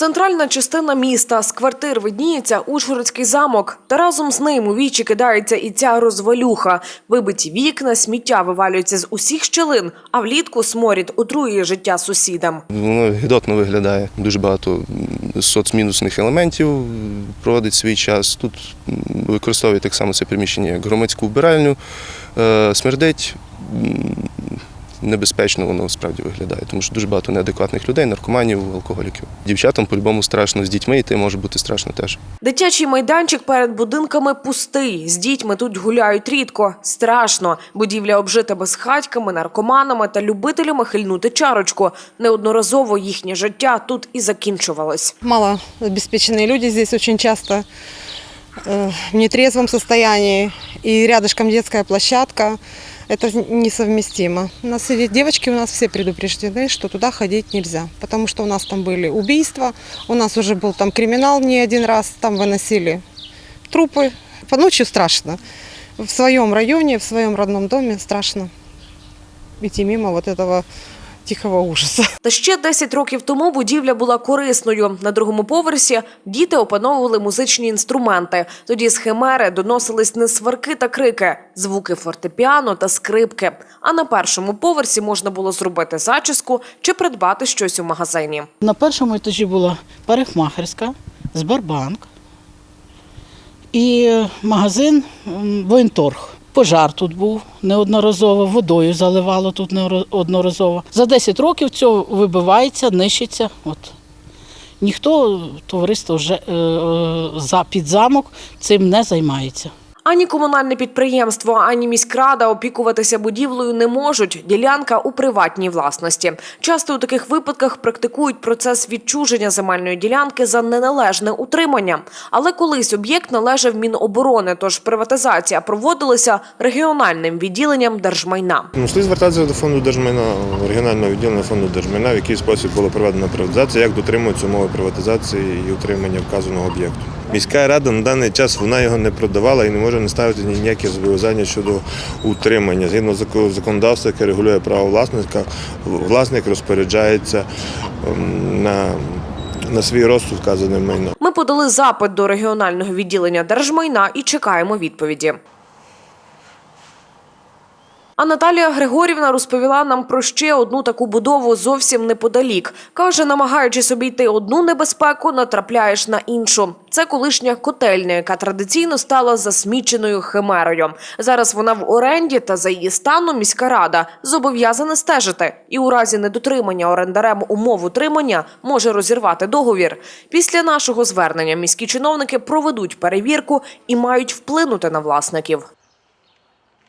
Центральна частина міста з квартир видніється Ужгородський замок. Та разом з ним у вічі кидається і ця розвалюха. Вибиті вікна, сміття вивалюється з усіх щелин, а влітку сморід отруює життя сусідам. Воно гідотно виглядає. Дуже багато соцмінусних елементів проводить свій час. Тут використовує так само це приміщення як громадську вбиральню. Е, Смердить м, Небезпечно воно справді виглядає, тому що дуже багато неадекватних людей, наркоманів, алкоголіків. Дівчатам по-любому страшно з дітьми йти може бути страшно теж. Дитячий майданчик перед будинками пустий. З дітьми тут гуляють рідко. Страшно. Будівля обжита безхатьками, наркоманами та любителями хильнути чарочку. Неодноразово їхнє життя тут і закінчувалось. малообеспеченные люди здесь очень часто э, в нетрезвом состоянии. И рядышком детская площадка. Это несовместимо. У нас и девочки у нас все предупреждены, что туда ходить нельзя. Потому что у нас там были убийства, у нас уже был там криминал не один раз, там выносили трупы. По ночью страшно. В своем районе, в своем родном доме страшно идти мимо вот этого тихого ужаса. Та ще 10 років тому будівля була корисною. На другому поверсі діти опановували музичні інструменти. Тоді з химери доносились не сварки та крики, звуки фортепіано та скрипки. А на першому поверсі можна було зробити зачіску чи придбати щось у магазині. На першому етажі була парикмахерська, Сбербанк і магазин м, Воєнторг. Пожар тут був неодноразово, водою заливало тут неодноразово. За 10 років цього вибивається, нищиться. От. Ніхто товариство вже е, е, за під замок цим не займається. Ані комунальне підприємство, ані міськрада опікуватися будівлею не можуть. Ділянка у приватній власності. Часто у таких випадках практикують процес відчуження земельної ділянки за неналежне утримання. Але колись об'єкт належав Міноборони, тож приватизація проводилася регіональним відділенням держмайна. Ну, слід звертатися до фонду держмайна, регіонального відділення фонду держмайна, в який спосіб була проведена приватизація, як дотримуються умови приватизації і утримання вказаного об'єкту. Міська рада на даний час вона його не продавала і не може не ставити ніякі зобов'язання щодо утримання. Згідно зако- законодавства, яке регулює право власника, власник розпоряджається ем, на, на свій розсуд вказане майно. Ми подали запит до регіонального відділення держмайна і чекаємо відповіді. А Наталія Григорівна розповіла нам про ще одну таку будову зовсім неподалік. Каже, намагаючись обійти одну небезпеку, натрапляєш на іншу. Це колишня котельня, яка традиційно стала засміченою химерою. Зараз вона в оренді, та за її станом міська рада зобов'язана стежити. І у разі недотримання орендарем умов утримання може розірвати договір. Після нашого звернення міські чиновники проведуть перевірку і мають вплинути на власників.